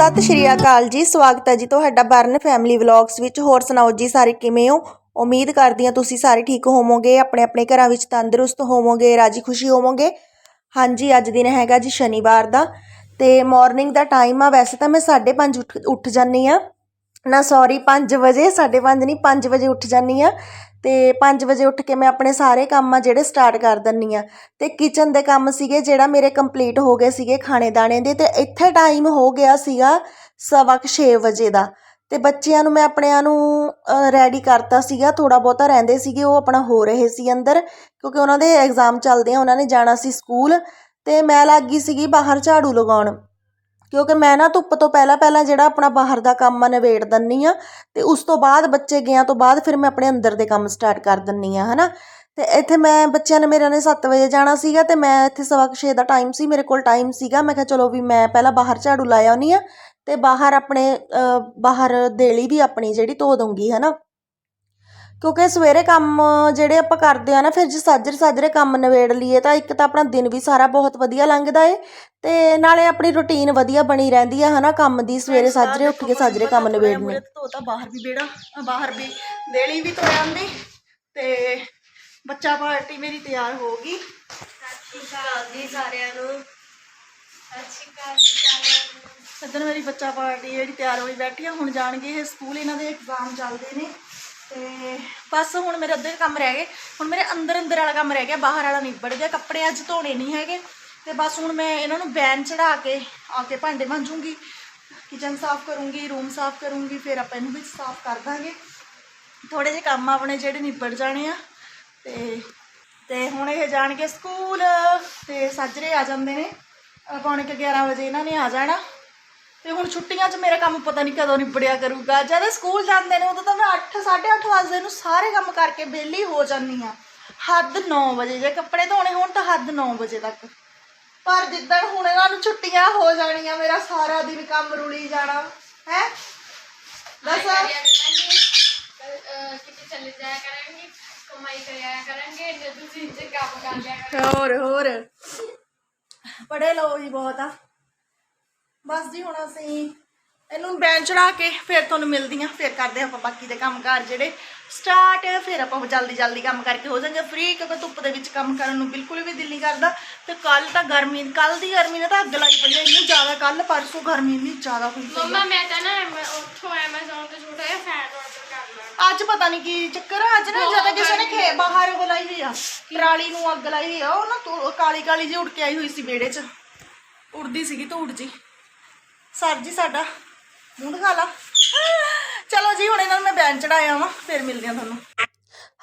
ਸਤਿ ਸ਼੍ਰੀ ਅਕਾਲ ਜੀ, ਸਵਾਗਤ ਹੈ ਜੀ ਤੁਹਾਡਾ ਬਰਨ ਫੈਮਿਲੀ ਵਲੌਗਸ ਵਿੱਚ। ਹੋਰ ਸੁਣਾਓ ਜੀ ਸਾਰੇ ਕਿਵੇਂ ਹੋ? ਉਮੀਦ ਕਰਦੀ ਹਾਂ ਤੁਸੀਂ ਸਾਰੇ ਠੀਕ ਹੋਵੋਗੇ, ਆਪਣੇ ਆਪਣੇ ਘਰਾਂ ਵਿੱਚ ਤੰਦਰੁਸਤ ਹੋਵੋਗੇ, ਰਾਜੀ ਖੁਸ਼ੀ ਹੋਵੋਗੇ। ਹਾਂਜੀ, ਅੱਜ ਦਿਨ ਹੈਗਾ ਜੀ ਸ਼ਨੀਵਾਰ ਦਾ ਤੇ ਮਾਰਨਿੰਗ ਦਾ ਟਾਈਮ ਆ, ਵੈਸੇ ਤਾਂ ਮੈਂ 5:30 ਉੱਠ ਉੱਠ ਜਾਂਦੀ ਆ ਨਾ ਸੌਰੀ 5 ਵਜੇ 5:30 ਨਹੀਂ 5 ਵਜੇ ਉੱਠ ਜਾਂਦੀ ਆ ਤੇ 5 ਵਜੇ ਉੱਠ ਕੇ ਮੈਂ ਆਪਣੇ ਸਾਰੇ ਕੰਮ ਆ ਜਿਹੜੇ ਸਟਾਰਟ ਕਰ ਦਿੰਨੀ ਆ ਤੇ ਕਿਚਨ ਦੇ ਕੰਮ ਸੀਗੇ ਜਿਹੜਾ ਮੇਰੇ ਕੰਪਲੀਟ ਹੋ ਗਏ ਸੀਗੇ ਖਾਣੇ ਦਾਣੇ ਦੇ ਤੇ ਇੱਥੇ ਟਾਈਮ ਹੋ ਗਿਆ ਸੀਗਾ ਸਵਾ ਕੁ ਛੇ ਵਜੇ ਦਾ। ਤੇ ਬੱਚਿਆਂ ਨੂੰ ਮੈਂ ਆਪਣਿਆਂ ਨੂੰ ਰੈਡੀ ਕਰਤਾ ਸੀਗਾ ਥੋੜਾ ਬਹੁਤਾ ਰਹਿੰਦੇ ਸੀਗੇ, ਉਹ ਆਪਣਾ ਹੋ ਰਹੇ ਸੀ ਅੰਦਰ ਕਿਉਂਕਿ ਉਹਨਾਂ ਦੇ ਐਗਜ਼ਾਮ ਚੱਲਦੇ ਆ, ਉਹਨਾਂ ਨੇ ਜਾਣਾ ਸੀ ਸਕੂਲ ਤੇ ਮੈਂ ਲੱਗ ਗਈ ਸੀਗੀ ਬਾਹਰ ਝਾੜੂ ਲਗਾਉਣ। ਕਿਉਂਕਿ ਮੈਂ ਨਾ ਧੁੱਪ ਤੋਂ ਪਹਿਲਾਂ ਪਹਿਲਾਂ ਜਿਹੜਾ ਆਪਣਾ ਬਾਹਰ ਦਾ ਕੰਮ ਆ, ਨਿਬੇੜ ਦਿੰਨੀ ਆ ਤੇ ਉਸ ਤੋਂ ਬਾਅਦ ਬੱਚੇ ਗਿਆ ਤੋਂ ਬਾਅਦ ਫਿਰ ਮੈਂ ਆਪਣੇ ਅੰਦਰ ਦੇ ਕੰਮ ਸਟਾਰਟ ਕਰ ਦਿੰਨੀ ਆ ਹਨਾ। ਤੇ ਇੱਥੇ ਮੈਂ, ਬੱਚਿਆਂ ਨੇ ਮੇਰੇ ਨੇ 7 ਵਜੇ ਜਾਣਾ ਸੀਗਾ ਤੇ ਮੈਂ ਇੱਥੇ ਸਵਾ ਕੁ ਛੇ ਦਾ ਟਾਈਮ ਸੀ, ਮੇਰੇ ਕੋਲ ਟਾਈਮ ਸੀਗਾ। ਮੈਂ ਕਿਹਾ ਚਲੋ ਵੀ ਮੈਂ ਪਹਿਲਾਂ ਬਾਹਰ ਝਾੜੂ ਲਾਇਆ ਆਉਣੀ ਆ ਤੇ ਬਾਹਰ ਆਪਣੇ ਬਾਹਰ ਦੇਲੀ ਵੀ ਆਪਣੀ ਜਿਹੜੀ ਧੋ ਦਊਂਗੀ, ਹਨਾ। ਕਿਉਂਕਿ ਸਵੇਰੇ ਕੰਮ ਜਿਹੜੇ ਆਪਾਂ ਕਰਦੇ ਆ ਨਾ ਫਿਰ ਜੇ ਸਾਜਰੇ ਸਾਜਰੇ ਕੰਮ ਨਿਬੇੜ ਲਈਏ ਤਾਂ ਇੱਕ ਤਾਂ ਆਪਣਾ ਦਿਨ ਵੀ ਸਾਰਾ ਬਹੁਤ ਵਧੀਆ ਲੰਘਦਾ ਏ ਤੇ ਨਾਲੇ ਆਪਣੀ ਰੁਟੀਨ ਵਧੀਆ ਬਣੀ ਰਹਿੰਦੀ ਆ ਹਨਾ ਕੰਮ ਦੀ ਸਵੇਰੇ ਸਾਜਰੇ ਉੱਠ ਕੇ ਸਾਜਰੇ ਕੰਮ ਨਿਬੇੜਨੇ ਧੋਤਾ ਬਾਹਰ ਵੀ ਬੇੜਾ ਬਾਹਰ ਵੀ ਦੇਲੀ ਵੀ ਧੋ ਜਾਂਦੀ ਤੇ ਬੱਚਾ ਪਾਰਟੀ ਮੇਰੀ ਤਿਆਰ ਹੋ ਗਈ। ਜੀ ਸਾਰਿਆਂ ਨੂੰ। ਸਤਿ ਸ਼੍ਰੀ ਅਕਾਲ ਜੀ ਸਾਰਿਆਂ ਨੂੰ। ਇੱਧਰ ਮੇਰੀ ਬੱਚਾ ਪਾਰਟੀ ਜਿਹੜੀ ਤਿਆਰ ਹੋਈ ਬੈਠੀ ਆ ਹੁਣ ਜਾਣਗੇ ਇਹ ਸਕੂਲ ਇਹਨਾਂ ਦੇ ਐਗਜ਼ਾਮ ਚੱਲਦੇ ਨੇ। ਤੇ ਬਸ ਹੁਣ ਮੇਰੇ ਅੱਧੇ ਕੰਮ ਰਹਿ ਗਏ। ਹੁਣ ਮੇਰੇ ਅੰਦਰ ਅੰਦਰ ਵਾਲਾ ਕੰਮ ਰਹਿ ਗਿਆ ਬਾਹਰ ਵਾਲਾ ਨਿਬੜ ਗਿਆ ਕੱਪੜੇ ਅੱਜ ਧੋਣੇ ਨਹੀਂ ਹੈਗੇ। ਤੇ ਬਸ ਹੁਣ ਮੈਂ ਇਹਨਾਂ ਨੂੰ ਬੈਨ ਚੜਾ ਕੇ ਆ ਕੇ ਭਾਂਡੇ ਮਾਂਜੂਗੀ ਕਿਚਨ ਸਾਫ਼ ਕਰੂੰਗੀ ਰੂਮ ਸਾਫ਼ ਕਰੂੰਗੀ ਫਿਰ ਆਪਾਂ ਇਹਨੂੰ ਵੀ ਸਾਫ਼ ਕਰ ਦਾਂਗੇ। ਥੋੜੇ ਜਿਹੇ ਕੰਮ ਆਪਣੇ ਜਿਹੜੇ ਨਿਬੜ ਜਾਣੇ ਆ। ਤੇ ਤੇ ਹੁਣ ਇਹ ਜਾਣਗੇ ਸਕੂਲ। ਤੇ ਸਾਜਰੇ ਆ ਜਾਂਦੇ ਨੇ। ਅ, ਪੌਣੇ ਕੁ 11 ਵਜੇ ਇਹਨਾਂ ਨੇ ਆ ਜਾਣਾ। ਤੇ ਹੁਣ ਛੁੱਟੀਆਂ 'ਚ ਮੇਰਾ ਕੰਮ ਪਤਾ ਨਹੀਂ ਕਦੋਂ ਨਿਬੜਿਆ ਕਰੂਗਾ। ਜਦ ਸਕੂਲ ਜਾਂਦੇ ਨੇ ਉਦੋਂ ਤਾਂ ਮੈਂ 8 8:30 ਵਜੇ ਨੂੰ ਸਾਰੇ ਕੰਮ ਕਰਕੇ ਵਿਹਲੀ ਹੋ ਜਾਂਦੀ ਆ ਹੱਦ 9 ਵਜੇ ਜੇ ਕੱਪੜੇ ਧੋਣੇ ਹੋਣ ਤਾਂ ਹੱਦ 9 ਵਜੇ ਤੱਕ। ਪਰ ਜਿੱਦਣ ਹੁਣ ਇਹਨਾਂ ਨੂੰ ਛੁੱਟੀਆਂ ਹੋ ਜਾਣੀਆਂ ਮੇਰਾ ਸਾਰਾ ਦਿਨ ਕੰਮ ਰੁਲੀ ਜਾਣਾ ਹੈ? ਅਹ ਕਿਤੇ ਚਲੇ ਜਾਇਆ ਕਰਾਂਗੇ ਕਮਾਈ ਕਰਿਆ ਕਰਾਂਗੇ ਜੇ ਤੁਸੀਂ ਇੰਜ ਕੰਮ ਕਰ ਲਿਆ ਹੋਰ ਹੋਰ। ਪੜੇ ਲਓ ਜੀ ਬਹੁਤ ਆ। ਬਸ ਜੀ ਹੁਣ ਅਸੀਂ ਇਹਨੂੰ ਬੈਂਚ ਚੜਾ ਕੇ ਫਿਰ ਤੁਹਾਨੂੰ ਮਿਲਦੀਆਂ ਫਿਰ ਕਰਦੇ ਆਪਾਂ ਬਾਕੀ ਦੇ ਕੰਮਕਾਰ ਜਿਹੜੇ ਸਟਾਰਟ ਫਿਰ ਆਪਾਂ ਜਲਦੀ ਜਲਦੀ ਕੰਮ ਕਰਕੇ ਹੋ ਜਾਵਾਂਗੇ ਫ੍ਰੀ ਕਿਉਂਕਿ ਧੁੱਪ ਦੇ ਵਿੱਚ ਕੰਮ ਕਰਨ ਨੂੰ ਬਿਲਕੁਲ ਵੀ ਦਿਲ ਨਹੀਂ ਕਰਦਾ। ਤੇ ਕੱਲ ਤਾਂ ਗਰਮੀ ਕੱਲ ਦੀ ਗਰਮੀ ਨੇ ਤਾਂ ਅੱਗ ਲਾਈ ਪਈ ਹੈ ਇੰਨੀ ਜ਼ਿਆਦਾ ਕੱਲ ਪਰਸੋਂ ਗਰਮੀ ਵੀ ਜ਼ਿਆਦਾ ਹੋਈ ਮੰਮਾ ਮੈਂ ਤਾਂ ਨਾ ਉੱਥੋਂ ਐਮਾਜ਼ਨ ਤੋਂ ਛੋਟਾ ਜਿਹਾ ਫੈਨ ਆਰਡਰ ਕਰ ਲਿਆ। ਅੱਜ ਪਤਾ ਨਹੀਂ ਕੀ ਚੱਕਰ ਆ ਅੱਜ ਨਾ ਜਦ ਕਿਸੇ ਨੇ ਖੇ ਬਾਹਰ ਉਹ ਲਾਈ ਹੋਈ ਆ ਟਰਾਲੀ ਨੂੰ ਅੱਗ ਲਾਈ ਹੋਈ ਆ ਉਹ ਨਾ ਕਾਲੀ ਕਾਲੀ ਜਿਹੀ ਉੜ ਕੇ ਆਈ ਹੋਈ ਸੀ ਵਿਹੜੇ 'ਚ। ਉੜਦੀ ਸੀਗੀ ਧੂੜ ਜੀ ਸਰ ਜੀ, ਸਾਡਾ ਮੂੰਹ ਦਿਖਾ ਲਾ। ਚਲੋ ਜੀ, ਹੁਣ ਇਹਨਾਂ ਨੂੰ ਮੈਂ ਬੈਨ ਚੜਾਇਆ ਵਾਂ, ਫਿਰ ਮਿਲਦੇ ਆ ਤੁਹਾਨੂੰ।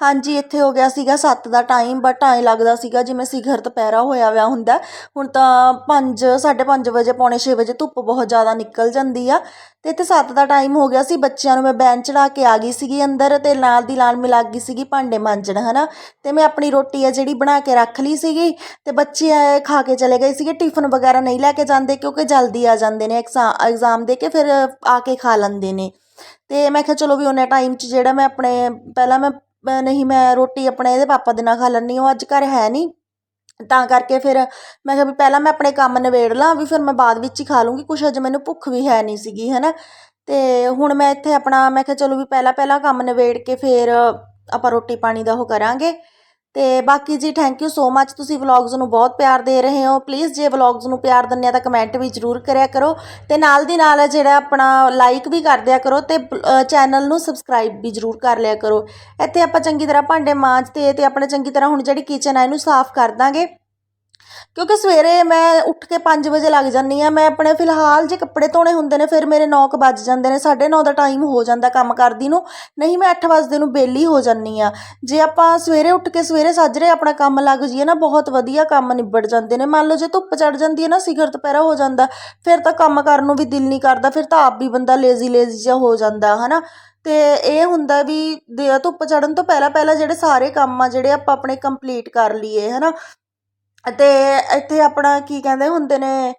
ਹਾਂਜੀ, ਇੱਥੇ ਹੋ ਗਿਆ ਸੀਗਾ 7 ਦਾ ਟਾਈਮ ਬਟ ਐਂ ਲੱਗਦਾ ਸੀਗਾ ਜਿਵੇਂ ਸਿਖਰ ਦੁਪਹਿਰਾ ਹੋਇਆ ਵਿਆ ਹੁੰਦਾ। ਹੁਣ ਤਾਂ 5 5:30 ਵਜੇ, ਪੌਣੇ 6 ਵਜੇ ਧੁੱਪ ਬਹੁਤ ਜ਼ਿਆਦਾ ਨਿਕਲ ਜਾਂਦੀ ਆ। ਤੇ ਇੱਥੇ 7 ਦਾ ਟਾਈਮ ਹੋ ਗਿਆ ਸੀ, ਬੱਚਿਆਂ ਨੂੰ ਮੈਂ ਬੈਂਚ ਚੜਾ ਕੇ ਆ ਗਈ ਸੀਗੀ ਅੰਦਰ ਤੇ ਨਾਲ ਦੀ ਨਾਲ ਮਿਲਾ ਗਈ ਸੀਗੀ ਭਾਂਡੇ ਮਾਂਜਣ, ਹਨਾ। ਤੇ ਮੈਂ ਆਪਣੀ ਰੋਟੀ ਆ ਜਿਹੜੀ ਬਣਾ ਕੇ ਰੱਖ ਲਈ ਸੀਗੀ ਤੇ ਬੱਚੇ ਖਾ ਕੇ ਚਲੇ ਗਏ ਸੀਗੇ। ਟਿਫਨ ਵਗੈਰਾ ਨਹੀਂ ਲੈ ਕੇ ਜਾਂਦੇ ਕਿਉਂਕਿ ਜਲਦੀ ਆ ਜਾਂਦੇ ਨੇ ਐਗਜ਼ਾਮ ਦੇ ਕੇ ਫਿਰ ਆ ਕੇ ਖਾ ਲੈਂਦੇ ਨੇ। ਤੇ ਮੈਂ ਕਿਹਾ ਚਲੋ ਵੀ ਉਹਨੇ ਟਾਈਮ 'ਚ ਜਿਹੜਾ ਮੈਂ ਆਪਣੇ, ਪਹਿਲਾਂ ਮੈਂ ਨਹੀਂ, ਮੈਂ ਰੋਟੀ ਆਪਣੇ ਇਹਦੇ ਪਾਪਾ ਦੇ ਨਾਲ ਖਾ ਲੈਂਦੀ ਉਹ ਅੱਜ ਘਰ ਹੈ ਨਹੀਂ। ਤਾਂ ਕਰਕੇ ਫਿਰ ਮੈਂ ਕਿਹਾ ਵੀ ਪਹਿਲਾਂ ਮੈਂ ਆਪਣੇ ਕੰਮ ਨਿਬੇੜ ਲਾਂ, ਵੀ ਫਿਰ ਮੈਂ ਬਾਅਦ ਵਿੱਚ ਹੀ ਖਾ ਲੂੰਗੀ, ਕੁਛ ਅਜੇ ਮੈਨੂੰ ਭੁੱਖ ਵੀ ਹੈ ਨਹੀਂ ਸੀਗੀ ਹੈ ਨਾ ਤੇ ਹੁਣ ਮੈਂ ਇੱਥੇ ਆਪਣਾ, ਮੈਂ ਕਿਹਾ ਚਲੋ ਵੀ ਪਹਿਲਾਂ ਪਹਿਲਾਂ ਕੰਮ ਨਿਬੇੜ ਕੇ ਫਿਰ ਆਪਾਂ ਰੋਟੀ ਪਾਣੀ ਦਾ ਉਹ ਕਰਾਂਗੇ। ਤੇ ਬਾਕੀ ਜੀ ਥੈਂਕ ਯੂ ਸੋ ਮੱਚ ਤੁਸੀਂ ਵਲੌਗਸ ਨੂੰ ਬਹੁਤ ਪਿਆਰ ਦੇ ਰਹੇ ਹੋ। ਪਲੀਜ਼ ਜੇ ਵਲੌਗਸ ਨੂੰ ਪਿਆਰ ਦਿੰਦੇ ਆ ਤਾਂ ਕਮੈਂਟ ਵੀ ਜ਼ਰੂਰ ਕਰਿਆ ਕਰੋ। ਤੇ ਨਾਲ ਦੀ ਨਾਲ ਜਿਹੜਾ ਆਪਣਾ ਲਾਈਕ ਵੀ ਕਰ ਦਿਆ ਕਰੋ ਤੇ ਚੈਨਲ ਨੂੰ ਸਬਸਕ੍ਰਾਈਬ ਵੀ ਜ਼ਰੂਰ ਕਰ ਲਿਆ ਕਰੋ। ਇੱਥੇ ਆਪਾਂ ਚੰਗੀ ਤਰ੍ਹਾਂ ਭਾਂਡੇ ਮਾਂਜਤੇ ਤੇ ਆਪਣੇ ਚੰਗੀ ਤਰ੍ਹਾਂ ਹੁਣ ਜਿਹੜੀ ਕਿਚਨ ਆ, ਇਹਨੂੰ ਸਾਫ਼ ਕਰ ਦਾਂਗੇ। ਕਿਉਂਕਿ ਸਵੇਰੇ ਮੈਂ ਉੱਠ ਕੇ 5 ਵਜੇ ਲੱਗ ਜਾਂਦੀ ਆ ਮੈਂ ਆਪਣੇ ਫਿਲਹਾਲ ਜੇ ਕੱਪੜੇ ਧੋਣੇ ਹੁੰਦੇ ਨੇ, ਫਿਰ ਮੇਰੇ 9 ਕੁ ਵੱਜ ਜਾਂਦੇ ਨੇ 9:30 ਦਾ ਟਾਈਮ ਹੋ ਜਾਂਦਾ ਕੰਮ ਕਰਦੀ ਨੂੰ, ਨਹੀਂ ਮੈਂ 8 ਵਜੇ ਨੂੰ ਬੇਲੀ ਹੋ ਜਾਂਦੀ ਆ ਜੇ ਆਪਾਂ ਸਵੇਰੇ ਉੱਠ ਕੇ ਸਵੇਰੇ ਸਾਜਰੇ ਆਪਣਾ ਕੰਮ ਲੱਗ ਜਾਈਏ ਨਾ, ਬਹੁਤ ਵਧੀਆ ਕੰਮ ਨਿਬੜ ਜਾਂਦੇ ਨੇ। ਮੰਨ ਲਓ ਜੇ ਧੁੱਪ ਚੜ ਜਾਂਦੀ ਹੈ ਨਾ, ਸਿਖਰ ਦੁਪਹਿਰਾ ਹੋ ਜਾਂਦਾ, ਫਿਰ ਤਾਂ ਕੰਮ ਕਰਨ ਨੂੰ ਵੀ ਦਿਲ ਨਹੀਂ ਕਰਦਾ, ਫਿਰ ਤਾਂ ਆਪ ਵੀ ਬੰਦਾ ਲੇਜ਼ੀ ਲੇਜ਼ੀ ਜਿਹਾ ਹੋ ਜਾਂਦਾ, ਹਨਾ? ਤੇ ਇਹ ਹੁੰਦਾ ਵੀ ਦੇ- ਧੁੱਪ ਚੜਨ ਤੋਂ ਪਹਿਲਾਂ ਪਹਿਲਾਂ ਜਿਹੜੇ ਸਾਰੇ ਕੰਮ ਆ, ਜਿਹੜੇ ਆਪਾਂ ਆਪਣੇ ਕੰਪਲੀਟ ਕਰ ਲਈਏ, ਹਨਾ? ਅਤੇ ਇੱਥੇ ਆਪਣਾ ਕੀ ਕਹਿੰਦੇ ਹੁੰਦੇ ਨੇ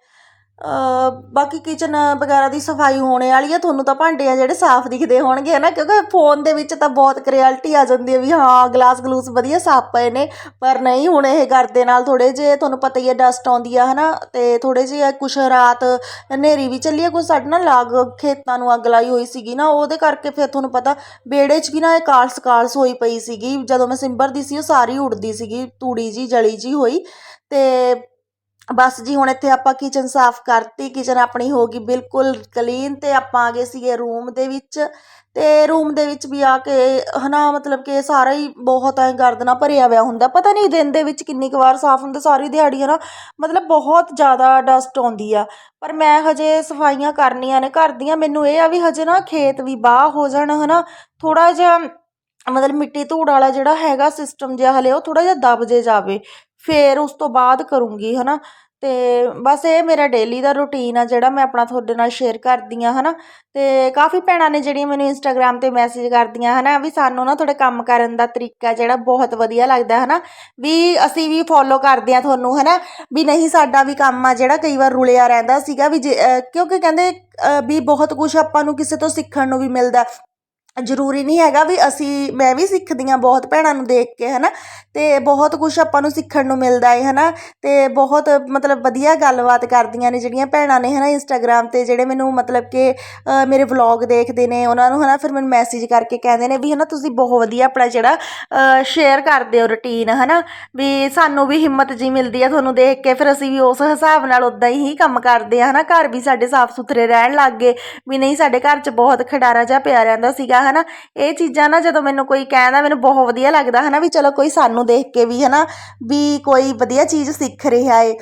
ਬਾਕੀ ਕਿਚਨ ਵਗੈਰਾ ਦੀ ਸਫ਼ਾਈ ਹੋਣੇ ਵਾਲੀ ਆ, ਤੁਹਾਨੂੰ ਤਾਂ ਭਾਂਡੇ ਆ ਜਿਹੜੇ ਸਾਫ਼ ਦਿਖਦੇ ਹੋਣਗੇ ਨਾ ਕਿਉਂਕਿ ਫੋਨ ਦੇ ਵਿੱਚ ਤਾਂ ਬਹੁਤ ਕ੍ਰੀਐਲਿਟੀ ਆ ਜਾਂਦੀ ਹੈ ਵੀ ਹਾਂ ਗਲਾਸ ਗਲੂਸ ਵਧੀਆ ਸਾਫ਼ ਪਏ ਨੇ, ਪਰ ਨਹੀਂ, ਹੁਣ ਇਹ ਕਰਦੇ ਨਾਲ ਥੋੜੇ ਜਿਹੇ ਤੁਹਾਨੂੰ ਪਤਾ ਹੀ ਹੈ ਡਸਟ ਆਉਂਦੀ ਆ, ਹਨਾ? ਤੇ ਥੋੜੇ ਜਿਹੇ ਕੁਛ ਰਾਤ ਹਨੇਰੀ ਵੀ ਚੱਲੀ ਆ, ਕੁਛ ਸਾਡੇ ਨਾਲ ਲਾਗ ਖੇਤਾਂ ਨੂੰ ਅੱਗ ਲਾਈ ਹੋਈ ਸੀਗੀ ਨਾ, ਉਹਦੇ ਕਰਕੇ ਫਿਰ ਤੁਹਾਨੂੰ ਪਤਾ ਵਿਹੜੇ 'ਚ ਵੀ ਨਾ ਇਹ ਕਾਲਸ ਕਾਲਸ ਹੋਈ ਪਈ ਸੀਗੀ, ਜਦੋਂ ਮੈਂ ਸਿੰਬਰ ਦੀ ਸੀ, ਉਹ ਸਾਰੀ ਉੱਡਦੀ ਸੀਗੀ, ਤੂੜੀ ਜੀ ਜਲੀ ਜੀ ਹੋਈ, ਤੇ ਬਸ ਜੀ, ਹੁਣ ਇੱਥੇ ਆਪਾਂ ਕਿਚਨ ਸਾਫ਼ ਕਰਤੀ ਕਿਚਨ ਆਪਣੀ ਹੋ ਗਈ ਬਿਲਕੁਲ ਕਲੀਨ ਤੇ ਆਪਾਂ ਆ ਗਏ ਸੀਗੇ ਰੂਮ ਦੇ ਵਿੱਚ। ਤੇ ਰੂਮ ਦੇ ਵਿੱਚ ਵੀ ਆ ਕੇ, ਹਨਾ, ਮਤਲਬ ਕਿ ਸਾਰਾ ਹੀ ਬਹੁਤ ਐ ਗਰਦਨਾ ਭਰਿਆ ਹੋਇਆ ਹੁੰਦਾ। ਪਤਾ ਨਹੀਂ ਦਿਨ ਦੇ ਵਿੱਚ ਕਿੰਨੀ ਕੁ ਵਾਰ ਸਾਫ਼ ਹੁੰਦਾ, ਸਾਰੀ ਦਿਹਾੜੀ ਹਨਾ, ਮਤਲਬ ਬਹੁਤ ਜ਼ਿਆਦਾ ਡਸਟ ਆਉਂਦੀ ਆ। ਪਰ ਮੈਂ ਹਜੇ ਸਫਾਈਆਂ ਕਰਨੀਆਂ ਨੇ, ਘਰ ਦੀਆਂ। ਮੈਨੂੰ ਇਹ ਆ ਵੀ ਹਜੇ ਨਾ ਖੇਤ ਵੀ ਬਾਹ ਹੋ ਜਾਣ, ਹਨਾ ਥੋੜਾ ਜਿਹਾ, ਮਤਲਬ ਮਿੱਟੀ ਧੂੜ ਵਾਲਾ ਜਿਹੜਾ ਹੈਗਾ ਸਿਸਟਮ ਜਿਹਾ ਹਲੇ, ਉਹ ਥੋੜਾ ਜਿਹਾ ਦਬ ਜੇ ਜਾਵੇ। ਫਿਰ ਉਸ ਤੋਂ ਬਾਅਦ ਕਰੂੰਗੀ ਹੈ ਨਾ ਅਤੇ ਬਸ ਇਹ ਮੇਰਾ ਡੇਲੀ ਦਾ ਰੂਟੀਨ ਆ, ਜਿਹੜਾ ਮੈਂ ਆਪਣਾ ਤੁਹਾਡੇ ਨਾਲ ਸ਼ੇਅਰ ਕਰਦੀ ਹਾਂ ਹੈ ਨਾ ਅਤੇ ਕਾਫੀ ਭੈਣਾਂ ਨੇ ਜਿਹੜੀਆਂ ਮੈਨੂੰ ਇੰਸਟਾਗ੍ਰਾਮ ਤੇ ਮੈਸੇਜ ਕਰਦੀਆਂ ਹੈ ਨਾ ਵੀ ਸਾਨੂੰ ਨਾ ਤੁਹਾਡੇ ਕੰਮ ਕਰਨ ਦਾ ਤਰੀਕਾ ਜਿਹੜਾ ਬਹੁਤ ਵਧੀਆ ਲੱਗਦਾ ਹੈ ਨਾ ਵੀ ਅਸੀਂ ਵੀ ਫੋਲੋ ਕਰਦੇ ਹਾਂ ਤੁਹਾਨੂੰ ਹੈ ਨਾ ਵੀ ਨਹੀਂ ਸਾਡਾ ਵੀ ਕੰਮ ਆ ਜਿਹੜਾ ਕਈ ਵਾਰ ਰੁਲਿਆ ਰਹਿੰਦਾ ਸੀਗਾ, ਵੀ ਜੇ ਕਿਉਂਕਿ ਕਹਿੰਦੇ ਵੀ ਬਹੁਤ ਕੁਝ ਆਪਾਂ ਨੂੰ ਕਿਸੇ ਤੋਂ ਸਿੱਖਣ ਨੂੰ ਵੀ ਮਿਲਦਾ। ਜ਼ਰੂਰੀ ਨਹੀਂ ਹੈਗਾ ਵੀ ਅਸੀਂ, ਮੈਂ ਵੀ ਸਿੱਖਦੀ ਹਾਂ ਬਹੁਤ ਭੈਣਾਂ ਨੂੰ ਦੇਖ ਕੇ ਹੈ ਨਾ ਅਤੇ ਬਹੁਤ ਕੁਛ ਆਪਾਂ ਨੂੰ ਸਿੱਖਣ ਨੂੰ ਮਿਲਦਾ ਹੈ ਨਾ ਅਤੇ ਬਹੁਤ ਮਤਲਬ ਵਧੀਆ ਗੱਲਬਾਤ ਕਰਦੀਆਂ ਨੇ ਜਿਹੜੀਆਂ ਭੈਣਾਂ ਨੇ ਹੈ ਨਾ ਇੰਸਟਾਗ੍ਰਾਮ ਤੇ, ਜਿਹੜੇ ਮੈਨੂੰ ਮਤਲਬ ਕਿ ਮੇਰੇ ਵਲੌਗ ਦੇਖਦੇ ਨੇ, ਉਹਨਾਂ ਨੂੰ ਹੈ ਨਾ ਫਿਰ ਮੈਨੂੰ ਮੈਸੇਜ ਕਰਕੇ ਕਹਿੰਦੇ ਨੇ ਵੀ ਹੈ ਨਾ ਤੁਸੀਂ ਬਹੁਤ ਵਧੀਆ ਆਪਣਾ ਜਿਹੜਾ ਸ਼ੇਅਰ ਕਰਦੇ ਹੋ ਰੁਟੀਨ ਨਾ ਵੀ ਸਾਨੂੰ ਵੀ ਹਿੰਮਤ ਜੀ ਮਿਲਦੀ ਹੈ ਤੁਹਾਨੂੰ ਦੇਖ ਕੇ, ਫਿਰ ਅਸੀਂ ਵੀ ਉਸ ਹਿਸਾਬ ਨਾਲ ਉਦਾਂ ਹੀ ਕੰਮ ਕਰਦੇ ਹਾਂ ਹੈ ਨਾ ਘਰ ਵੀ ਸਾਡੇ ਸਾਫ਼ ਸੁਥਰੇ ਰਹਿਣ ਲੱਗ ਗਏ, ਵੀ ਨਹੀਂ, ਸਾਡੇ ਘਰ 'ਚ ਬਹੁਤ ਖਿਡਾਰਾ ਜਿਹਾ ਪਿਆ ਰਹਿੰਦਾ ਸੀਗਾ ਹਨਾ? ਇਹ ਚੀਜ਼ਾਂ ਨਾ ਜਦੋਂ ਮੈਨੂੰ ਕੋਈ ਕਹਿੰਦਾ, ਮੈਨੂੰ ਬਹੁਤ ਵਧੀਆ ਲੱਗਦਾ ਹਨਾ ਵੀ ਚਲੋ ਕੋਈ ਸਾਨੂੰ ਦੇਖ ਕੇ ਵੀ ਹਨਾ ਵੀ ਕੋਈ ਵਧੀਆ ਚੀਜ਼ ਸਿੱਖ ਰਿਹਾ ਏ।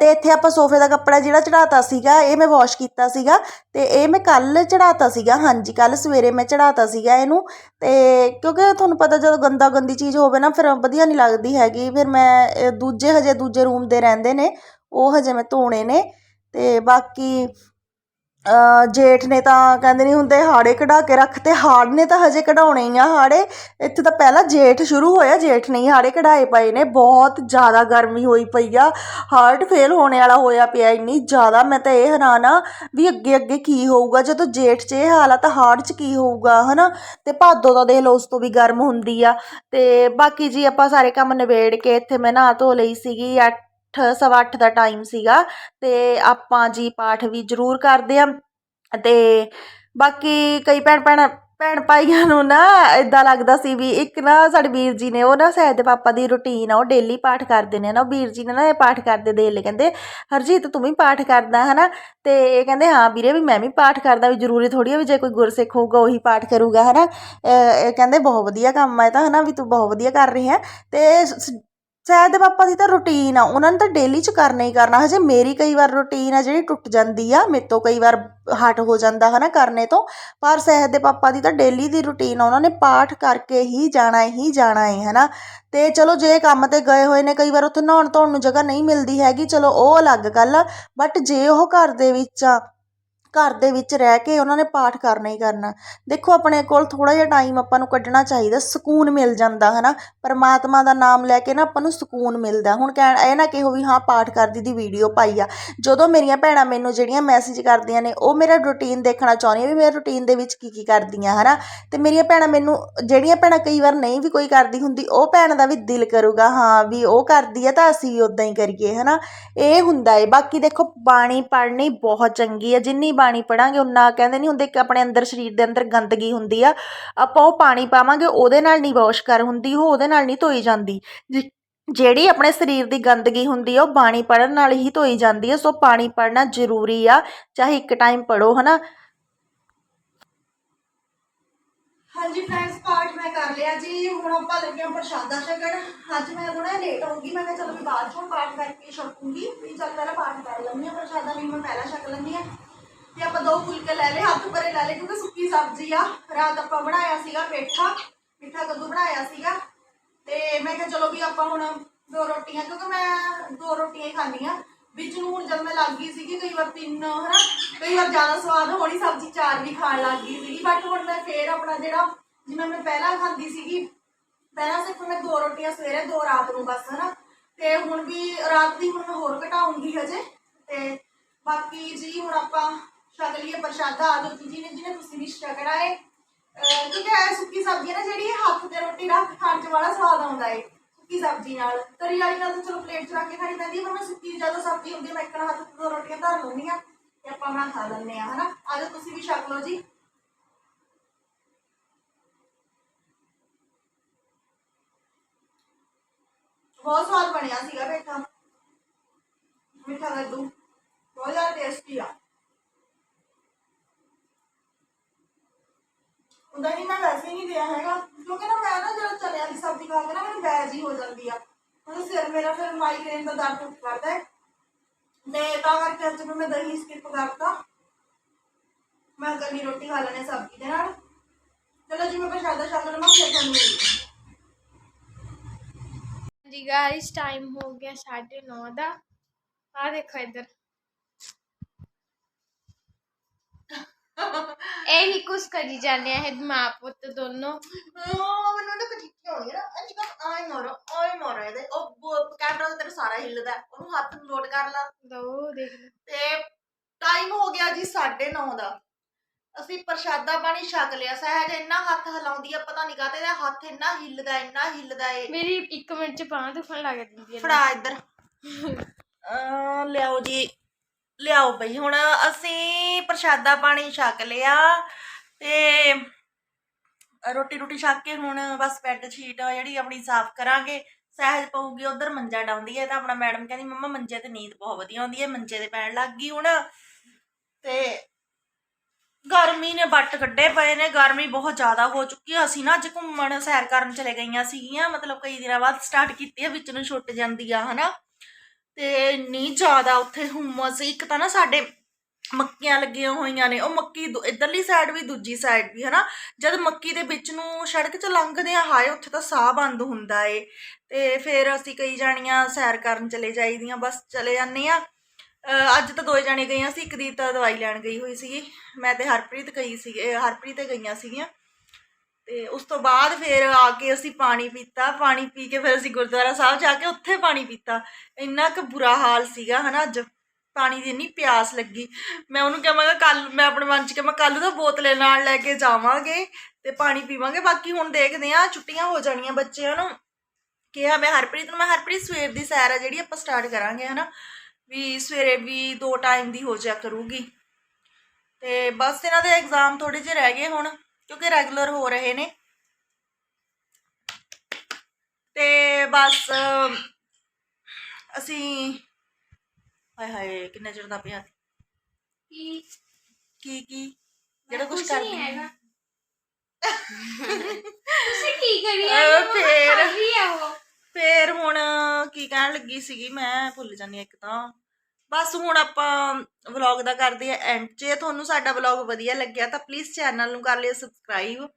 ਤੇ ਇੱਥੇ ਆਪਾਂ ਸੋਫੇ ਦਾ ਕੱਪੜਾ ਜਿਹੜਾ ਚੜਾਤਾ ਸੀਗਾ, ਇਹ ਮੈਂ ਵਾਸ਼ ਕੀਤਾ ਸੀਗਾ ਤੇ ਇਹ ਮੈਂ ਕੱਲ ਚੜਾਤਾ ਸੀਗਾ, ਹਾਂਜੀ ਕੱਲ ਸਵੇਰੇ ਮੈਂ ਚੜਾਤਾ ਸੀਗਾ ਇਹਨੂੰ ਤੇ ਕਿਉਂਕਿ ਤੁਹਾਨੂੰ ਪਤਾ ਜਦੋਂ ਗੰਦਾ ਗੰਦੀ ਚੀਜ਼ ਹੋਵੇ ਨਾ, ਫਿਰ ਵਧੀਆ ਨਹੀਂ ਲੱਗਦੀ ਹੈਗੀ। ਫਿਰ ਮੈਂ ਦੂਜੇ ਹਜੇ ਦੂਜੇ ਰੂਮ ਦੇ ਰਹਿੰਦੇ ਨੇ, ਉਹ ਹਜੇ ਮੈਂ ਧੋਣੇ ਨੇ ਤੇ ਬਾਕੀ ਜੇਠ ਨੇ ਤਾਂ ਕਹਿੰਦੇ ਨਹੀਂ ਹੁੰਦੇ ਹਾੜੇ ਕਢਾ ਕੇ ਰੱਖ ਰੱਖਤੇ ਹਾੜ ਨੇ ਤਾਂ ਹਜੇ ਕਢਾਉਣੇ ਹੀ ਆ ਹਾੜੇ। ਇੱਥੇ ਤਾਂ ਪਹਿਲਾਂ ਜੇਠ ਸ਼ੁਰੂ ਹੋਇਆ, ਜੇਠ ਨੇ ਹੀ ਹਾੜੇ ਕਢਾਏ ਪਏ ਨੇ। ਬਹੁਤ ਜ਼ਿਆਦਾ ਗਰਮੀ ਹੋਈ ਪਈ ਆ। ਹਾਰਟ ਫੇਲ ਹੋਣੇ ਵਾਲਾ ਹੋਇਆ ਪਿਆ ਇੰਨੀ ਜ਼ਿਆਦਾ। ਮੈਂ ਤਾਂ ਇਹ ਹੈਰਾਨ ਆ ਵੀ ਅੱਗੇ ਅੱਗੇ ਕੀ ਹੋਊਗਾ? ਜਦੋਂ ਜੇਠ 'ਚ ਇਹ ਹਾਲ ਆ ਤਾਂ ਹਾੜ 'ਚ ਕੀ ਹੋਊਗਾ, ਹਨਾ? ਤੇ ਭਾਦੋ ਦਾ ਦੇਖ ਲਓ, ਉਸ ਤੋਂ ਵੀ ਗਰਮ ਹੁੰਦੀ ਆ। ਤੇ ਬਾਕੀ ਜੀ ਆਪਾਂ ਸਾਰੇ ਕੰਮ ਨਿਬੇੜ ਕੇ ਇੱਥੇ ਮੈਂ ਨਹਾ ਧੋ ਲਈ ਸੀਗੀ ਅੱਠ ਸਵਾ ਅੱਠ ਦਾ ਟਾਈਮ ਸੀਗਾ ਤੇ ਆਪਾਂ ਜੀ ਪਾਠ ਵੀ ਜ਼ਰੂਰ ਕਰਦੇ ਆ ਤੇ ਬਾਕੀ ਕਈ ਭੈਣ ਭੈਣ ਭੈਣ ਭਾਈਆਂ ਨੂੰ ਨਾ ਇਦਾਂ ਲੱਗਦਾ ਸੀ ਵੀ ਇੱਕ ਨਾ ਸਾਡੇ ਵੀਰ ਜੀ ਨੇ, ਉਹ ਨਾ ਸਹਿਜ ਦੇ ਪਾਪਾ ਦੀ ਰੁਟੀਨ ਆ, ਉਹ ਡੇਲੀ ਪਾਠ ਕਰਦੇ ਨੇ ਨਾ, ਉਹ ਵੀਰ ਜੀ ਨੇ ਨਾ ਇਹ ਪਾਠ ਕਰਦੇ ਦੇ ਲੈ ਕਹਿੰਦੇ, ਹਰਜੀਤ ਤੂੰ ਵੀ ਪਾਠ ਕਰਦਾ ਹੈ ਨਾ ਤੇ ਇਹ ਕਹਿੰਦੇ, ਹਾਂ ਵੀਰੇ ਵੀ ਮੈਂ ਵੀ ਪਾਠ ਕਰਦਾ, ਵੀ ਜ਼ਰੂਰੀ ਥੋੜੀ ਆ ਵੀ ਜੇ ਕੋਈ ਗੁਰਸਿੱਖ ਹੋਊਗਾ, ਉਹੀ ਪਾਠ ਕਰੂਗਾ ਹੈ ਨਾ ਇਹ ਕਹਿੰਦੇ, ਬਹੁਤ ਵਧੀਆ ਕੰਮ ਹੈ ਤਾਂ ਹੈ ਨਾ ਵੀ ਤੂੰ ਬਹੁਤ ਵਧੀਆ ਕਰ ਰਹੀ ਹੈ? ਤੇ ਸ- ਦੇ ਪਾਪਾ ਦੀ ਤਾਂ ਰੁਟੀਨ ਆ, ਉਹਨਾਂ ਨੇ ਤਾਂ ਡੇਲੀ ਚ ਕਰਨਾ ਹੀ ਕਰਨਾ, ਹਜੇ ਮੇਰੀ ਕਈ ਵਾਰ ਰੁਟੀਨ ਆ ਜਿਹੜੀ ਟੁੱਟ ਜਾਂਦੀ ਆ, ਮੇਰੇ ਤੋਂ ਕਈ ਵਾਰ ਹਟ ਹੋ ਜਾਂਦਾ ਹਨਾ ਕਰਨੇ ਤੋਂ, ਪਰ ਸਹਿਜ ਦੇ ਪਾਪਾ ਦੀ ਤਾਂ ਡੇਲੀ ਦੀ ਰੁਟੀਨ ਆ, ਉਹਨਾਂ ਨੇ ਪਾਠ ਕਰਕੇ ਹੀ ਜਾਣਾ ਹੀ ਜਾਣਾ ਹੈ ਹਨਾ। ਤੇ ਚਲੋ ਜੇ ਕੰਮ ਤੇ ਗਏ ਹੋਏ ਨੇ, ਕਈ ਵਾਰ ਉੱਥੇ ਨਹਾਉਣ ਧੋਣ ਨੂੰ ਜਗ੍ਹਾ ਨਹੀਂ ਮਿਲਦੀ ਹੈਗੀ, ਚਲੋ ਉਹ ਅਲੱਗ ਗੱਲ ਆ ਬਟ ਜੇ ਉਹ ਘਰ ਦੇ ਵਿੱਚ ਆ ਘਰ ਦੇ ਵਿੱਚ ਰਹਿ ਕੇ ਉਹਨਾਂ ਨੇ ਪਾਠ ਕਰਨਾ ਹੀ ਕਰਨਾ। ਦੇਖੋ ਆਪਣੇ ਕੋਲ ਥੋੜ੍ਹਾ ਜਿਹਾ ਟਾਈਮ ਆਪਾਂ ਨੂੰ ਕੱਢਣਾ ਚਾਹੀਦਾ, ਸਕੂਨ ਮਿਲ ਜਾਂਦਾ ਹੈ ਨਾ ਪਰਮਾਤਮਾ ਦਾ ਨਾਮ ਲੈ ਕੇ ਨਾ ਆਪਾਂ ਨੂੰ ਸਕੂਨ ਮਿਲਦਾ। ਹੁਣ ਕਹਿਣ, ਇਹ ਨਾ ਕਿਹੋ ਵੀ ਹਾਂ, ਪਾਠ ਕਰਦੀ ਦੀ ਵੀਡੀਓ ਪਾਈ ਆ। ਜਦੋਂ ਮੇਰੀਆਂ ਭੈਣਾਂ ਮੈਨੂੰ ਜਿਹੜੀਆਂ ਮੈਸੇਜ ਕਰਦੀਆਂ ਨੇ, ਉਹ ਮੇਰਾ ਰੁਟੀਨ ਦੇਖਣਾ ਚਾਹੁੰਦੀਆਂ ਵੀ ਮੈਂ ਰੁਟੀਨ ਦੇ ਵਿੱਚ ਕੀ ਕੀ ਕਰਦੀਆਂ ਨਾ ਤੇ ਮੇਰੀਆਂ ਭੈਣਾਂ ਮੈਨੂੰ, ਜਿਹੜੀਆਂ ਭੈਣਾਂ ਕਈ ਵਾਰ ਨਹੀਂ ਵੀ ਕੋਈ ਕਰਦੀ ਹੁੰਦੀ, ਉਹ ਭੈਣ ਦਾ ਵੀ ਦਿਲ ਕਰੂਗਾ, ਹਾਂ, ਵੀ ਉਹ ਕਰਦੀ ਆ ਤਾਂ ਅਸੀਂ ਵੀ ਉਦਾਂ ਹੀ ਕਰੀਏ ਹੈ ਨਾ ਇਹ ਹੁੰਦਾ ਏ। ਬਾਕੀ ਦੇਖੋ, ਬਾਣੀ ਪੜ੍ਹਨੀ ਬਹੁਤ ਚੰਗੀ ਹੈ ਜਿੰਨੀ ਪਾਣੀ ਪੜਾਂਗੇ ਉਨਾ ਕਹਿੰਦੇ ਨਹੀਂ ਹੁੰਦੇ ਕਿ ਆਪਣੇ ਅੰਦਰ ਸਰੀਰ ਦੇ ਅੰਦਰ ਗੰਦਗੀ ਹੁੰਦੀ ਆ, ਆਪਾਂ ਉਹ ਪਾਣੀ ਪਾਵਾਂਗੇ, ਉਹਦੇ ਨਾਲ ਨਹੀਂ ਵਾਸ਼ ਕਰ ਹੁੰਦੀ, ਉਹ ਉਹਦੇ ਨਾਲ ਨਹੀਂ ਧੋਈ ਜਾਂਦੀ। ਜਿਹੜੀ ਆਪਣੇ ਸਰੀਰ ਦੀ ਗੰਦਗੀ ਹੁੰਦੀ ਆ, ਉਹ ਬਾਣੀ ਪੜਨ ਨਾਲ ਹੀ ਧੋਈ ਜਾਂਦੀ ਹੈ ਸੋ ਪਾਣੀ ਪੜਨਾ ਜ਼ਰੂਰੀ ਆ, ਚਾਹੇ ਇੱਕ ਟਾਈਮ ਪੜੋ, ਹਨਾ? ਹਾਂਜੀ ਫਰੈਂਡਸ ਪਾਠ ਮੈਂ ਕਰ ਲਿਆ ਜੀ, ਹੁਣ ਆਪਾਂ ਲੱਗੇ ਹਾਂ ਪ੍ਰਸ਼ਾਦਾ ਛਕਣ। ਅੱਜ ਮੈਂ ਥੋੜਾ ਲੇਟ ਹੋਊਂਗੀ, ਮੈਂ ਕਿਹਾ ਚਲੋ ਵੀ ਬਾਅਦ ਚੋਂ ਪਾਠ ਕਰਕੇ ਛਕੂੰਗੀ, ਵੀ ਚੱਲ ਪਹਿਲਾਂ ਪਾਠ ਕਰ ਲੈਂਦੀ ਹਾਂ ਪ੍ਰਸ਼ਾਦਾ ਵੀ ਮੈਂ ਪਹਿਲਾਂ ਛਕ ਲੈਂਦੀ ਹਾਂ। ਤੇ ਆਪਾਂ ਦੋ ਫੁਲਕੇ ਲੈ ਲਏ ਹੱਥ ਭਰੇ ਲੈ ਲਏ ਕਿਉਂਕਿ ਸੁੱਕੀ ਸਬਜ਼ੀ ਆ ਰਾਤ ਆਪਾਂ ਬਣਾਇਆ ਸੀਗਾ ਪੇਠਾ ਮਿੱਠਾ ਕੱਦੂ ਬਣਾਇਆ ਸੀਗਾ ਤੇ ਮੈਂ ਕਿਹਾ ਚਲੋ ਵੀ ਆਪਾਂ ਹੁਣ ਦੋ ਰੋਟੀਆਂ ਕਿਉਂਕਿ ਮੈਂ ਦੋ ਰੋਟੀਆਂ ਹੀ ਖਾਂਦੀ ਆ ਵਿੱਚ ਨੂੰ ਹੁਣ ਜਦ ਮੈਂ ਲੱਗ ਗਈ ਸੀਗੀ ਕਈ ਵਾਰ ਤਿੰਨ ਹਨਾ ਕਈ ਵਾਰ ਜ਼ਿਆਦਾ ਸਵਾਦ ਹੋਣੀ ਸਬਜ਼ੀ ਚਾਰ ਵੀ ਖਾਣ ਲੱਗ ਗਈ ਸੀਗੀ ਬਟ ਹੁਣ ਮੈਂ ਫੇਰ ਆਪਣਾ ਜਿਹੜਾ ਜਿਵੇਂ ਮੈਂ ਪਹਿਲਾਂ ਖਾਂਦੀ ਸੀਗੀ ਪਹਿਲਾਂ ਸਿਰਫ ਮੈਂ ਦੋ ਰੋਟੀਆਂ ਸਵੇਰੇ ਦੋ ਰਾਤ ਨੂੰ ਬਸ ਹਨਾ ਤੇ ਹੁਣ ਵੀ ਰਾਤ ਦੀ ਹੁਣ ਮੈਂ ਹੋਰ ਘਟਾਉਂਗੀ ਹਜੇ ਤੇ ਬਾਕੀ ਜੀ ਹੁਣ ਆਪਾਂ ਛਕ ਲਈਏ ਪ੍ਰਸ਼ਾਦਾ ਆ ਜਾਓ ਜੀ ਨੇ ਜਿਹਨੇ ਤੁਸੀਂ ਵੀ ਛਕਣਾ ਹੈ ਅਹ ਕਿਉਂਕਿ ਇਹ ਸੁੱਕੀ ਸਬਜ਼ੀ ਹੈ ਨਾ ਜਿਹੜੀ ਇਹ ਹੱਥ ਤੇ ਰੋਟੀ ਰੱਖ ਕੇ ਖਾਣ ਚ ਬੜਾ ਸਵਾਦ ਆਉਂਦਾ ਹੈ ਸੁੱਕੀ ਸਬਜ਼ੀ ਨਾਲ। ਤਰੀ ਵਾਲੀ ਨਾਲ ਤਾਂ ਚਲੋ ਪਲੇਟ ਚ ਰੱਖ ਕੇ ਖਾਣੀ ਪੈਂਦੀ ਹੈ ਪਰ ਮੈਂ ਸੁੱਕੀ ਜਦੋਂ ਸਬਜ਼ੀ ਹੁੰਦੀ ਹੈ ਮੈਂ ਇੱਕ ਨਾਲ ਹੱਥ ਤੋਂ ਰੋਟੀਆਂ ਧਰ ਲੈਂਦੀ ਆ ਤੇ ਆਪਾਂ ਬਣਾ ਖਾ ਲੈਂਦੇ ਆ, ਹਨਾ? ਆ ਜਾਓ ਤੁਸੀਂ ਵੀ ਛਕ ਲਓ ਜੀ ਬਹੁਤ ਸਵਾਦ ਬਣਿਆ ਸੀਗਾ ਬੇਟਾ ਮਿੱਠਾ ਲੱਡੂ ਬਹੁਤ ਜ਼ਿਆਦਾ ਟੇਸਟੀ ਆ ਉਹਦਾ ਨਹੀਂ ਮੈਂ ਵੈਸੇ ਹੀ ਨਹੀਂ ਦਿਆ ਹੈਗਾ ਕਿਉਂਕਿ ਨਾ ਮੈਂ ਨਾ ਜਦੋਂ ਚਨਿਆਂ ਦੀ ਸਬਜ਼ੀ ਖਾ ਕੇ ਨਾ ਮੈਨੂੰ ਬੈਜ ਹੀ ਹੋ ਜਾਂਦੀ ਆ ਹੁਣ ਸਿਰ ਮੇਰਾ ਫਿਰ ਮਾਈਗ੍ਰੇਨ ਦਾ ਦਰਦ ਉੱਠ ਕਰਦਾ ਹੈ ਤੇ ਤਾਂ ਕਰਕੇ ਅੱਜ ਮੈਂ ਦਹੀਂ ਸਕਿਪ ਕਰਤਾ ਮੈਂ ਕੱਲੀ ਰੋਟੀ ਖਾ ਲੈਣੇ ਸਬਜ਼ੀ ਦੇ ਨਾਲ ਚਲੋ ਜੀ ਮੈਂ ਪ੍ਰਸ਼ਾਦਾ ਛਕ ਲਵਾਂ ਫਿਰ ਤੁਹਾਨੂੰ ਮਿਲਦੀ ਹਾਂ ਜੀ ਗਾਇਸ ਟਾਈਮ ਹੋ ਗਿਆ 9:30 ਦਾ ਆ ਦੇਖੋ ਇੱਧਰ ਇਹੀ ਕੁਛ ਕਰੀ ਜਾਂਦੇ ਆ ਇਹ ਮਾਂ ਪੁੱਤ ਦੋਨੋਂ। ਉਹ ਮੈਨੂੰ ਨਾ ਕਚਿੱਕੀ ਹੋਣੀ ਨਾ ਅੱਜ ਕੱਲ ਆਈ ਮਾਰੋ ਆਈ ਮਾਰੋ ਇਹਦੇ। ਉਹ ਕੈਮਰਾ ਤੇ ਤੇਰਾ ਸਾਰਾ ਹਿੱਲਦਾ। ਉਹਨੂੰ ਹੱਥ ਨੂੰ ਲੋਡ ਕਰ ਲਾ। ਦੋ ਦੇਖ ਤੇ ਟਾਈਮ ਹੋ ਗਿਆ ਜੀ 9:30 ਦਾ। ਅਸੀਂ ਪ੍ਰਸ਼ਾਦਾ ਪਾਣੀ ਛਕ ਲਿਆ। ਸਹਿਜ ਇੰਨਾ ਹੱਥ ਹਿਲਾਉਂਦੀ ਆ ਪਤਾ ਨਹੀਂ ਕਾਤੇ ਦਾ ਹੱਥ ਇੰਨਾ ਹਿੱਲਦਾ ਇੰਨਾ ਹਿੱਲਦਾ ਏ। ਮੇਰੀ 1 ਮਿੰਟ ਚ ਬਾਂਹ ਦੁਖਣ ਲੱਗ ਜਾਂਦੀ ਹੈ ਫੜਾ ਇੱਧਰ। ਲਿਆਓ ਜੀ। ਲਿਆਓ ਬਈ, ਹੁਣ ਅਸੀਂ ਪ੍ਰਸ਼ਾਦਾ ਪਾਣੀ ਛਕ ਲਿਆ ਤੇ ਰੋਟੀ ਰੋਟੀ ਛਕ ਕੇ ਹੁਣ ਬਸ ਬੈੱਡ ਸ਼ੀਟ ਜਿਹੜੀ ਆਪਣੀ ਸਾਫ਼ ਕਰਾਂਗੇ। ਸਹਿਜ ਪਊਗੀ, ਉਧਰ ਮੰਜਾ ਡਾਉਂਦੀ ਹੈ ਤਾਂ ਆਪਣਾ ਮੈਡਮ ਕਹਿੰਦੀ, ਮੰਮਾ, ਮੰਜੇ ਤੇ ਨੀਂਦ ਬਹੁਤ ਵਧੀਆ ਆਉਂਦੀ ਹੈ ਮੰਜੇ ਤੇ ਪੈਣ ਲੱਗ ਗਈ ਹੁਣ। ਤੇ ਗਰਮੀ ਨੇ ਵੱਟ ਕੱਢੇ ਪਏ ਨੇ, ਗਰਮੀ ਬਹੁਤ ਜ਼ਿਆਦਾ ਹੋ ਚੁੱਕੀ ਹੈ ਅਸੀਂ ਨਾ ਅੱਜ ਘੁੰਮਣ, ਸੈਰ ਕਰਨ ਚਲੇ ਗਈਆਂ ਸੀਗੀਆਂ, ਮਤਲਬ ਕਈ ਦਿਨਾਂ ਬਾਅਦ ਸਟਾਰਟ ਕੀਤੀ ਹੈ ਵਿੱਚ ਨੂੰ ਛੁੱਟ ਜਾਂਦੀ ਆ, ਹਨਾ? ਤੇ ਇੰਨੀ ਜ਼ਿਆਦਾ ਉੱਥੇ ਹੁਮਸ ਇੱਕ ਤਾਂ ਨਾ ਸਾਡੇ ਮੱਕੀਆਂ ਲੱਗੀਆਂ ਹੋਈਆਂ ਨੇ। ਉਹ ਮੱਕੀ ਦੂ- ਇੱਧਰਲੀ ਸਾਈਡ ਵੀ, ਦੂਜੀ ਸਾਈਡ ਵੀ, ਹਨਾ? ਜਦ ਮੱਕੀ ਦੇ ਵਿੱਚ ਨੂੰ ਸੜਕ 'ਚ ਲੰਘਦੇ ਆ, ਹਾਏ, ਉੱਥੇ ਤਾਂ ਸਾਹ ਬੰਦ ਹੁੰਦਾ ਏ। ਤੇ ਫਿਰ ਅਸੀਂ ਕਈ ਜਾਣੀਆਂ ਸੈਰ ਕਰਨ ਚਲੇ ਜਾਈਦੀਆਂ, ਬਸ ਚਲੇ ਜਾਂਦੇ ਆ। ਅੱਜ ਤਾਂ ਦੋਏ ਜਾਣੇ ਗਈਆਂ ਸੀ। ਇੱਕ ਦੀ ਤਾਂ ਦਵਾਈ ਲੈਣ ਗਈ ਹੋਈ ਸੀਗੀ। ਮੈਂ ਤੇ ਹਰਪ੍ਰੀਤ ਗਈ ਸੀ ਹਰਪ੍ਰੀਤ ਤੇ ਗਈਆਂ ਸੀਗੀਆਂ। ਤੇ ਉਸ ਤੋਂ ਬਾਅਦ ਫਿਰ ਆ ਕੇ ਅਸੀਂ ਪਾਣੀ ਪੀਤਾ, ਪਾਣੀ ਪੀ ਕੇ ਫਿਰ ਅਸੀਂ ਗੁਰਦੁਆਰਾ ਸਾਹਿਬ ਜਾ ਕੇ ਉੱਥੇ ਪਾਣੀ ਪੀਤਾ। ਇੰਨਾ ਕੁ ਬੁਰਾ ਹਾਲ ਸੀਗਾ ਹਨਾ ਅੱਜ। ਪਾਣੀ ਦੀ ਇੰਨੀ ਪਿਆਸ ਲੱਗੀ। ਮੈਂ ਉਹਨੂੰ ਕਿਹਾ, ਮੈਂ ਕੱਲ ਮੈਂ ਆਪਣੇ ਮਨ ਚ ਕਿਹਾ, ਮੈਂ ਕੱਲ ਦਾ ਬੋਤਲੇ ਨਾਲ ਲੈ ਕੇ ਜਾਵਾਂਗੇ ਤੇ ਪਾਣੀ ਪੀਵਾਂਗੇ। ਬਾਕੀ ਹੁਣ ਦੇਖਦੇ ਆ ਛੁੱਟੀਆਂ ਹੋ ਜਾਣੀਆਂ ਬੱਚਿਆਂ ਨੂੰ। ਕਿਹਾ ਮੈਂ ਹਰਪ੍ਰੀਤ ਨੂੰ, ਮੈਂ ਹਰਪ੍ਰੀਤ, ਸਵੇਰ ਦੀ ਸੈਰ ਆ ਜਿਹੜੀ ਆਪਾਂ ਸਟਾਰਟ ਕਰਾਂਗੇ ਹਨਾ। ਵੀ ਸਵੇਰੇ ਵੀ ਦੋ ਟਾਈਮ ਦੀ ਹੋ ਜਾ ਕਰੂਗੀ। ਤੇ ਬਸ ਇਹਨਾਂ ਦੇ ਐਗਜ਼ਾਮ ਥੋੜੇ ਜਿਹੇ ਰਹਿ ਗਏ ਹੁਣ। ਕਿਉਂਕਿ ਰੈਗੂਲਰ ਹੋ ਰਹੇ ਨੇ ਤੇ ਬਸ ਅਸੀਂ ਹਾਏ ਹਾਏ ਕਿੰਨਾ ਚਿਰ ਦਾ ਪਿਆ ਕੀ ਕੀ ਕੀ ਜਿਹੜਾ ਕੁਝ ਕੁਛ ਕਰਦੀ ਨਹੀਂ ਹੈ ਹੈਗਾ ਤੁਸੀਂ ਕੀ ਕਰੀ ਅਹ ਜਾਂਦੇ ਹੋ ਫੇਰ- ਫੇਰ ਵੀ ਆ ਉਹ ਫੇਰ ਹੁਣ ਕੀ ਕਹਿਣ ਲੱਗੀ ਸੀਗੀ ਮੈਂ ਭੁੱਲ ਜਾਂਦੀ ਹਾਂ ਇੱਕ ਤਾਂ ਬਸ ਹੁਣ ਆਪਾਂ ਵਲੌਗ ਦਾ ਕਰਦੇ ਆ ਐਂਡ ਜੇ ਤੁਹਾਨੂੰ ਸਾਡਾ ਵਲੌਗ ਵਧੀਆ ਲੱਗਿਆ ਤਾਂ ਪਲੀਜ਼ ਚੈਨਲ ਨੂੰ ਕਰ ਲਿਓ ਸਬਸਕ੍ਰਾਈਬ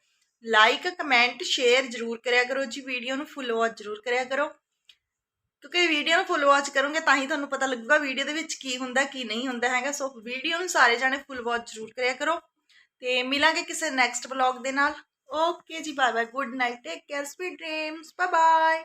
ਲਾਈਕ ਕਮੈਂਟ ਸ਼ੇਅਰ ਜਰੂਰ ਕਰਿਆ ਕਰੋ ਜੀ। ਵੀਡੀਓ ਨੂੰ ਫੁੱਲ ਵਾਚ ਜਰੂਰ ਕਰਿਆ ਕਰੋ। ਕਿਉਂਕਿ ਵੀਡੀਓ ਨੂੰ ਫੁੱਲ ਵਾਚ ਕਰੋਗੇ ਤਾਂ ਹੀ ਤੁਹਾਨੂੰ ਪਤਾ ਲੱਗੂਗਾ ਵੀਡੀਓ ਦੇ ਵਿੱਚ ਕੀ ਹੁੰਦਾ, ਕੀ ਨਹੀਂ ਹੁੰਦਾ ਹੈਗਾ। ਸੋ ਵੀਡੀਓ ਨੂੰ ਸਾਰੇ ਜਾਣੇ ਫੁੱਲ ਵਾਚ ਜਰੂਰ ਕਰਿਆ ਕਰੋ। ਤੇ ਮਿਲਾਂਗੇ ਕਿਸੇ ਨੈਕਸਟ ਵਲੌਗ ਦੇ ਨਾਲ। ਓਕੇ ਜੀ bye bye good night take care sweet dreams bye bye